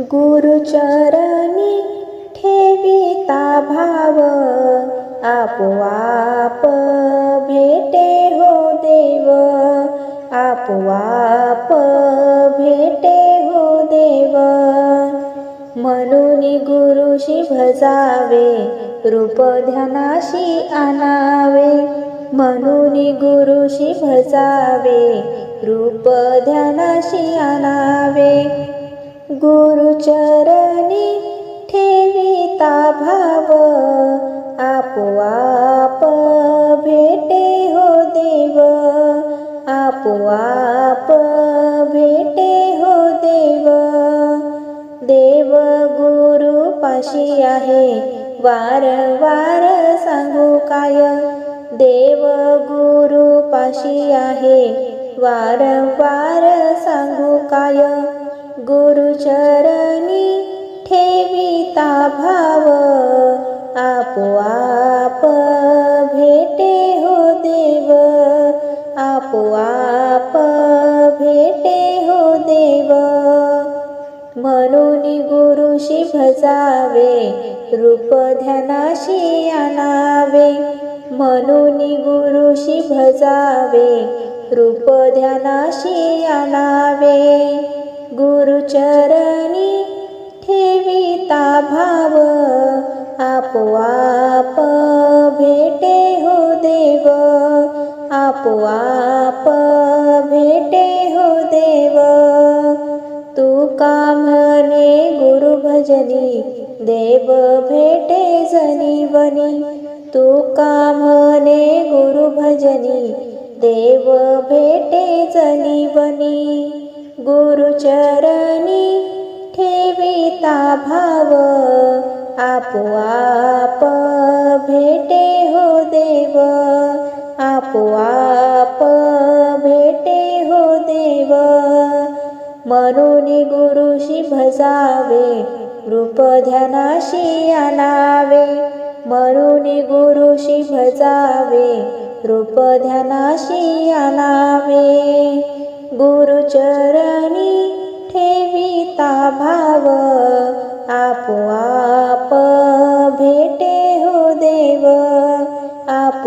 गुरुचरणी ठेविता भाव आपोआप भेटे हो देव आपोआप भेटे हो देव. म्हणून गुरुशी भजावे रूप ध्यानाशी आणावे. म्हणून गुरुशी भजावे रूप ध्यानाशी आणावे. गुरुचरणी ठेविता भाव आपोआप भेटे हो देव आपोआप भेटे हो देव. देव गुरु पाशी आहे वारंवार सांगू काय? देव गुरु पाशी आहे वारंवार सांगू काय? गुरुचरणी ठेविता भाव आपोआप भेटे हो देव आपोआप भेटे हो देव. म्हणून गुरुशी भजावे रूप ध्यानाशी आणावे. म्हणून गुरुशी भजावे रूप ध्यानाशी आणावे. गुरुचरणी ठेविता भाव आपोआप भेटे हो देव आपोआप भेटे हो देव. तू का म्हणे गुरु भजनी देव भेटे जनीवनी तू का म्हणे गुरु भजनी देव भेटे जनीवनी गुरुचरणी ठेविता भाव आपोआप भेटे हो देव आपोआप भेटे हो देव. म्हणून गुरुशी भजावे रूप ध्यानाशी आणावे. म्हणून गुरुशी भजावे नाशिया वे गुरुचरीठेविता भावो भेटे हो देव। आप